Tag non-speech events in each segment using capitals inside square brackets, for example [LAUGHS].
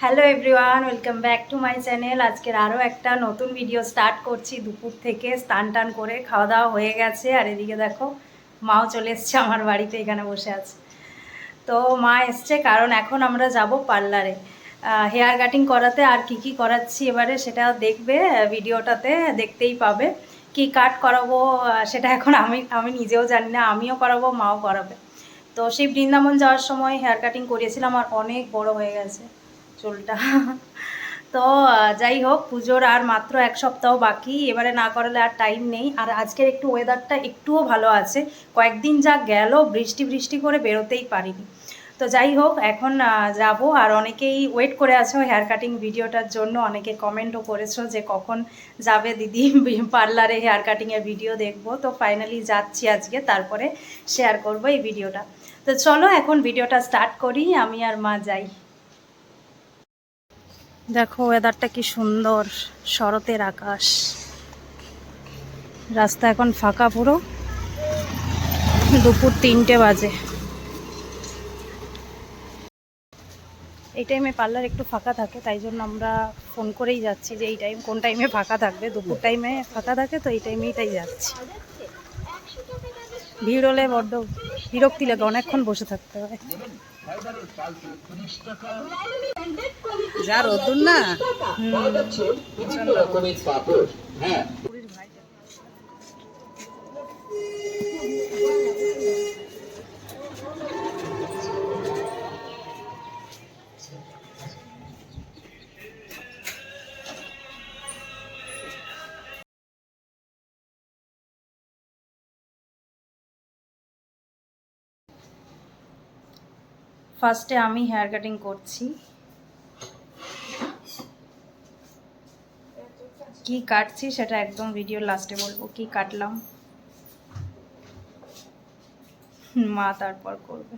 Hello everyone welcome back to my channel আজকের আরও একটা নতুন ভিডিও স্টার্ট করছি দুপুর থেকে, স্নান টান করে খাওয়া দাওয়া হয়ে গেছে। আর এদিকে দেখো, মাও চলে এসছে আমার বাড়িতে, এখানে বসে আছে। তো মা এসছে, কারণ এখন আমরা যাব পার্লারে। হেয়ার কাটিং করাতে আর কি কি করাচ্ছি এবারে সেটা দেখবে ভিডিওটাতে দেখতেই পাবে। কি কাট করাবো সেটা এখন আমি আমি নিজেও জানি না, আমিও করাবো, মাও করাবে। তো সেই বৃন্দাবন যাওয়ার সময় হেয়ার কাটিং করিয়েছিলাম, আর অনেক বড় হয়ে গেছে। চুলটা। তো যাই হোক, পুজোর আর মাত্র এক সপ্তাহ বাকি। এবারে না করলে আর টাইম নেই। আর আজকের একটু ওয়েদারটা একটুও ভালো আছে। কয়েকদিন যা গেল, বৃষ্টি বৃষ্টি করে বেরোতেই পারিনি। তো যাই হোক, এখন যাব। আর অনেকেই ওয়েট করে আছো হেয়ার কাটিং ভিডিওটার জন্য। অনেকে কমেন্টও করেছ যে কখন যাবে দিদি পার্লারে হেয়ার কাটিংয়ের ভিডিও দেখব। তো ফাইনালি যাচ্ছি আজকে। তারপরে শেয়ার করব এই ভিডিওটা তো চলো, এখন ভিডিওটা স্টার্ট করি। আমি আর মা যাই। দেখো ওয়েদারটা কি সুন্দর, শরতের আকাশ। রাস্তা এখন ফাঁকা পুরো। দুপুর তিনটে বাজে। এই টাইমে পার্লার একটু ফাঁকা থাকে, তাই জন্য আমরা ফোন করেই যাচ্ছি যে এই টাইম কোন টাইমে ফাঁকা থাকবে। দুপুর টাইমে ফাঁকা থাকে, তো এই টাইমেই তাই যাচ্ছি। ভিড় হলে বড্ড বিরক্তি লাগে অনেকক্ষণ বসে থাকতে হয়। যা রোদুর না ফার্স্টে আমি হেয়ার কাটিং করছি। কি কাটছি সেটা একদম ভিডিও লাস্টে বলব। কি কাটলাম? মা তারপর করবে।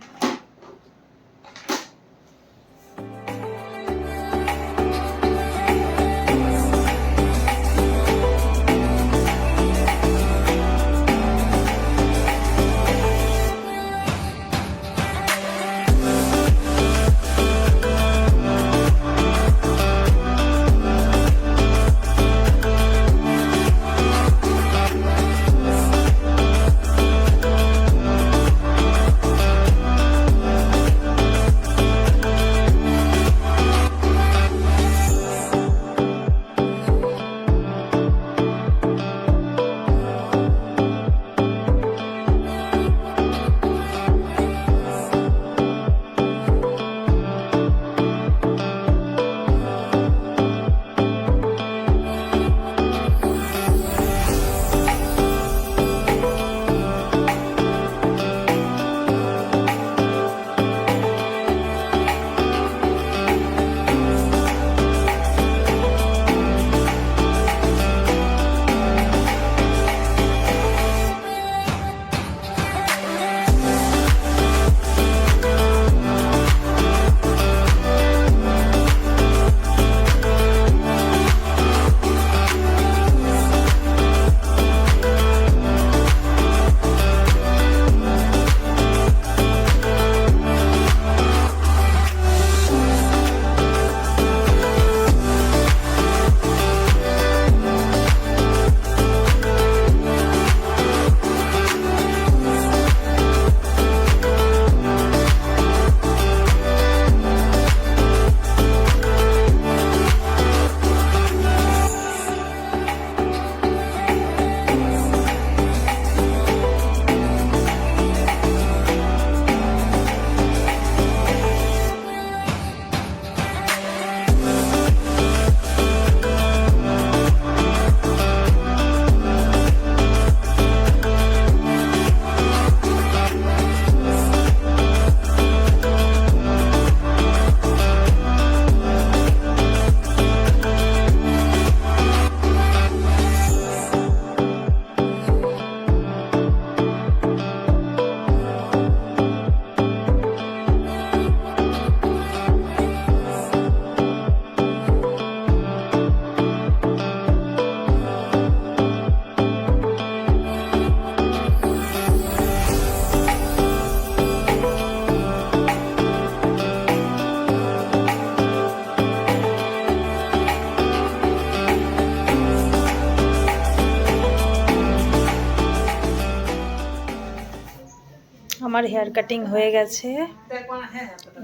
আমার হেয়ার কাটিং হয়ে গেছে।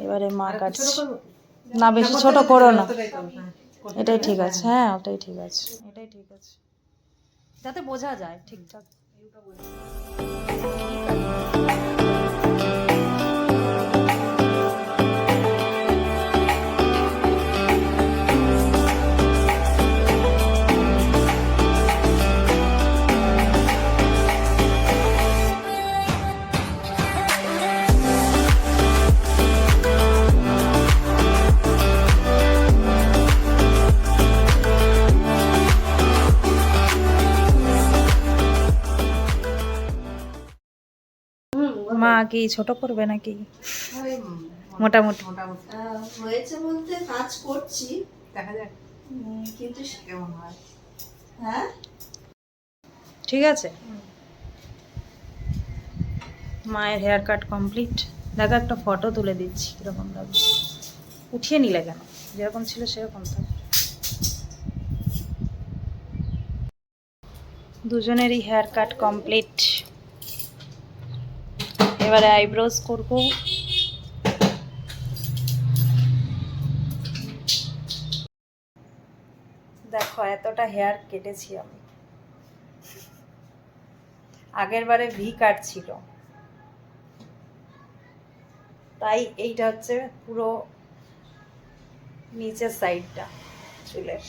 এবারে মা কাটছে। না বেশি ছোট করো না। এটাই ঠিক আছে। হ্যাঁ। ওটাই ঠিক আছে। এটাই ঠিক আছে। যাতে বোঝা যায় ঠিকঠাক। মা কি ছোট করবে নাকি? মোটামুটি। হয়েছে বলতে কাজ করছি। দেখা যাক। কিন্তু কেমন হয়? হ্যাঁ? ঠিক আছে। মায়ের হেয়ার কাট কমপ্লিট দেখো একটা ফটো তুলে দিচ্ছি কীরকম লাগছে উঠিয়ে নিলে কেন? যেরকম ছিল সেরকম থাক দুজনেরই হেয়ার কাট কমপ্লিট এবারে আইব্রোজ করব। দেখো, এতটা হেয়ার কেটেছি আমি। আগের বারে ভি কাট ছিল। তাই এইটা হচ্ছে পুরো নিচের সাইডটা চুলের।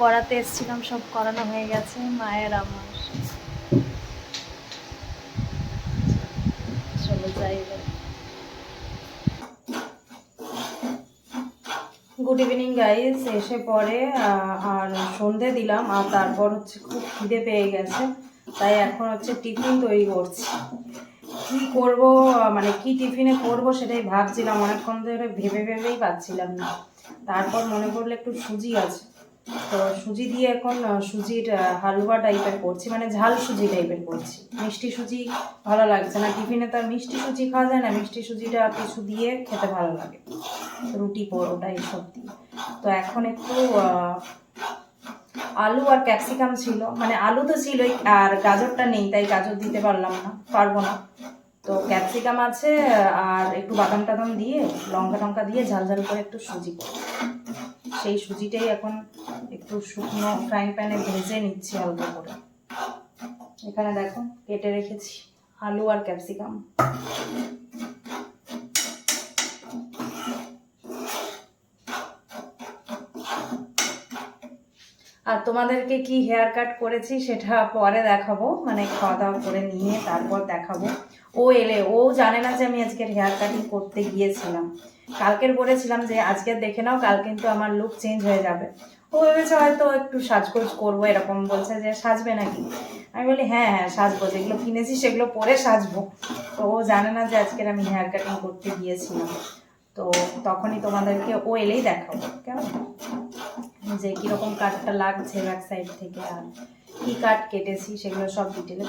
করাতে এসেছিলাম, সব করানো হয়ে গেছে, মায়ের আমার। চলে যাই গুড ইভিনিং গাইস এসে পরে আর সন্ধে দিলাম, আর তারপর হচ্ছে খুব খিদে পেয়ে গেছে, তাই এখন হচ্ছে টিফিন তৈরি করছি। কি করব মানে কি টিফিনে করব সেটাই ভাবছিলাম, অনেকক্ষণ ধরে ভেবে ভেবেই পাচ্ছিলাম না। তারপর মনে পড়ল একটু সুজি আছে। তো সুজি দিয়ে এখন সুজির হালুয়া টাইপের করছি মানে ঝাল সুজি টাইপের করছি। মিষ্টি সুজি ভালো লাগছে না। টিফিনে তো মিষ্টি সুজি খাওয়া যায় না। মিষ্টি সুজিটা কিছু দিয়ে খেতে ভালো লাগে। রুটি, পরোটা এইসব দিয়ে। তো এখন একটু আলু আর ক্যাপসিকাম ছিল। মানে আলু তো ছিলই, আর গাজরটা নেই, তাই গাজর দিতে পারলাম না, পারব না। তো ক্যাপসিকাম আছে, আর একটু বাদাম টাদাম দিয়ে লঙ্কা টঙ্কা দিয়ে ঝাল ঝাল করে একটু সুজি সেই সুজিটাই এখন একটু শুকনো ফ্রাইং প্যানে ভেজে নিচ্ছি হালকা করে। এখানে দেখো, কেটে রেখেছি আলু আর ক্যাপসিকাম আর তোমাদেরকে কি হেয়ার কাট করেছি সেটা পরে দেখাবো মানে খাওয়া দাওয়া করে নিয়ে তারপর দেখাবো। ও এলে, ও জানে না যে আমি আজকের হেয়ার কাটিং করতে গিয়েছিলাম। কালকের বলেছিলাম যে, আজকে দেখে নাও, কাল কিন্তু আমার লুক চেঞ্জ হয়ে যাবে। ও ভেবেছে হয়তো একটু সাজগোজ করব, এরকম বলছে যে, সাজবে নাকি? আমি বলি হ্যাঁ হ্যাঁ সাজবো, যেগুলো কিনেছি সেগুলো পরে সাজবো। তো ও জানে না যে আজকের আমি হেয়ার কাটিং করতে গিয়েছিলাম। তো তখনই তোমাদেরকে ও এলেই দেখাবো, কেমন? যে কীরকম কাটটা লাগছে ব্যাক সাইড থেকে আর কী কাট কেটেছি সেগুলো সব ডিটেলে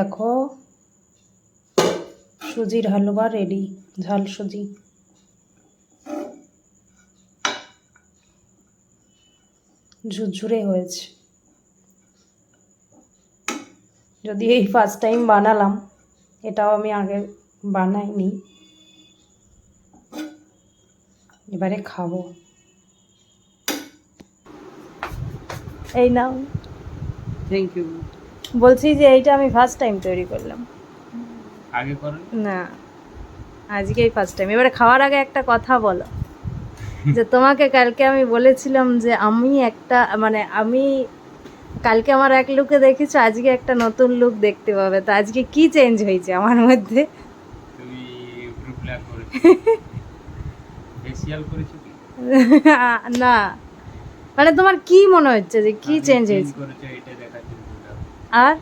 দেখো। সুজির হালুয়া রেডি ঝাল সুজি। ঝুরঝুরে হয়েছে। যদি এই ফার্স্ট টাইম বানালাম, এটাও আমি আগে বানাইনি। এবারে খাব। এই নাও। থ্যাংক ইউ বলছি যে এইটা আমি ফার্স্ট টাইম তৈরি করলাম। আগে করেন? না আজকেই ফার্স্ট টাইম এবারে খাওয়ার আগে একটা কথা বলো। [LAUGHS] যে তোমাকে কালকে আমি বলেছিলাম যে আমি একটা মানে আমি কালকে আমার এক লুকে দেখেছ আজকে একটা নতুন লুক দেখতে পাবে। তো আজকে কি চেঞ্জ হয়েছে আমার মধ্যে? [LAUGHS] না। মানে তোমার কি মনে হচ্ছে যে কি চেঞ্জ হয়েছে? আর?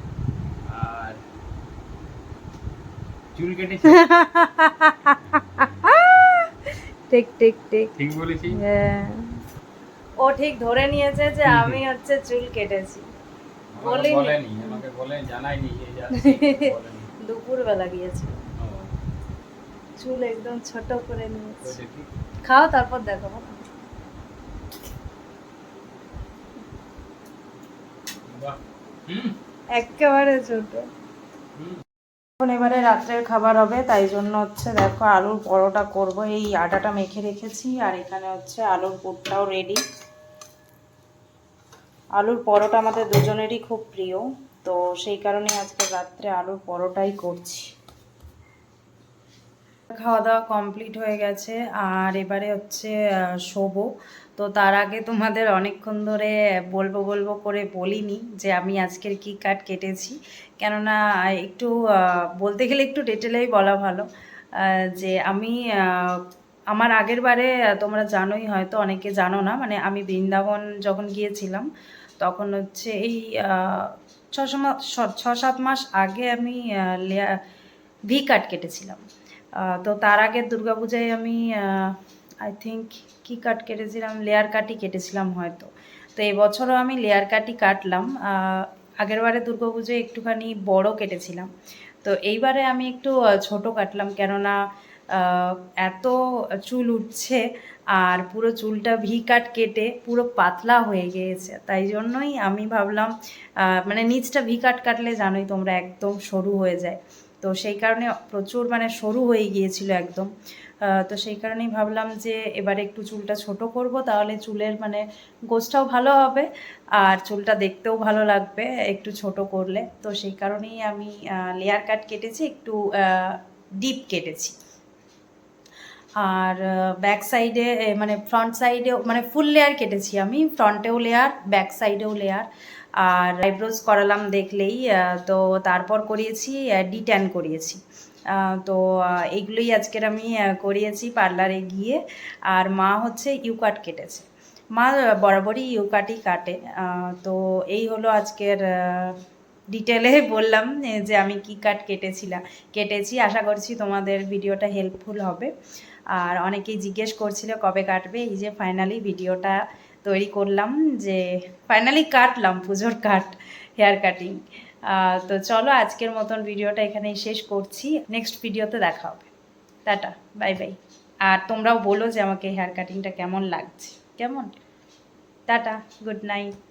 চুল কেটেছো। [LAUGHS] ঠিক ঠিক ঠিক। ঠিক বলেছি। হ্যাঁ। ও ঠিক ধরে নিয়েছে যে আমি হচ্ছে চুল কেটেছি। বলেনি। আমাকে বলে জানাইনি [LAUGHS] দুপুরবেলা গিয়েছি। চুল একদম ছোট করে নিয়েছি। খাও তারপর দেখো বাহ। হুম। একেবারে ছোট। এখন এবারে রাত্রের খাবার হবে, তাই জন্য হচ্ছে দেখো আলুর পরোটা করব। এই আটাটা মেখে রেখেছি, আর এখানে হচ্ছে আলুর পুরটাও রেডি আলুর পরোটা আমাদের দুজনেরই খুব প্রিয়, তো সেই কারণে আজকে রাত্রে আলুর পরোটাই করছি। খাওয়া দাওয়া কমপ্লিট হয়ে গেছে, আর এবারে হচ্ছে শোবো। তো তার আগে তোমাদের অনেকক্ষণ ধরে বলব বলব করে বলিনি যে আমি আজকের কি কাট কেটেছি। কেননা একটু বলতে গেলে একটু ডিটেলেই বলা ভালো যে আমি আমার আগের বারে, তোমরা জানোই হয়তো, অনেকে জানো না মানে আমি বৃন্দাবন যখন গিয়েছিলাম, তখন হচ্ছে এই ছ ছ সাত মাস আগে আমি ভি কাট কেটেছিলাম। তো তার আগে দুর্গাপূজায় আমি আই থিঙ্ক কি কাট কেটেছিলাম? লেয়ার কাটই কেটেছিলাম হয়তো। তো এবছরও আমি লেয়ার কাটই কাটলাম। আগেরবারে দুর্গাপুজোয় একটুখানি বড় কেটেছিলাম। তো এইবারে আমি একটু ছোট কাটলাম কেননা এত চুল উঠছে আর পুরো চুলটা ভি কাট কেটে পুরো পাতলা হয়ে গিয়েছে। তাই জন্যই আমি ভাবলাম মানে নিচটা ভি কাট কাটলে জানোই তোমরা একদম সরু হয়ে যায়। তো সেই কারণে প্রচুর মানে সরু হয়ে গিয়েছিল একদম। তো সেই কারণেই ভাবলাম যে এবারে একটু চুলটা ছোট করব, তাহলে চুলের মানে গোছটাও ভালো হবে আর চুলটা দেখতেও ভালো লাগবে একটু ছোট করলে। তো সেই কারণেই আমি লেয়ার কাট কেটেছি, একটু ডিপ কেটেছি। আর ব্যাক সাইডে মানে ফ্রন্ট সাইডেও মানে ফুল লেয়ার কেটেছি আমি ফ্রন্টেও লেয়ার ব্যাক সাইডেও লেয়ার আর আইব্রোজ করালাম দেখলেই তো তারপর করিয়েছি ডিট্যান করিয়েছি। তো এইগুলোই আজকের আমি করিয়েছি পার্লারে গিয়ে। আর মা হচ্ছে ইউ কাট কেটেছে। মা বরাবরই ইউ কাটই কাটে তো এই হলো আজকের ডিটেলে বললাম যে আমি কি কাট কেটেছিলাম। কেটেছি, আশা করছি তোমাদের ভিডিওটা হেল্পফুল হবে। আর অনেকেই জিজ্ঞেস করছিল, কবে কাটবে? এই যে ফাইনালি ভিডিওটা তৈরি করলাম যে ফাইনালি কাটলাম পুজোর কাট হেয়ার কাটিং তো চলো আজকের মতন ভিডিওটা এখানেই শেষ করছি। নেক্সট ভিডিওতে দেখা হবে। টাটা বাই বাই আর তোমরাও বলো যে আমাকে হেয়ার কাটিংটা কেমন লাগছে। কেমন? Tata good night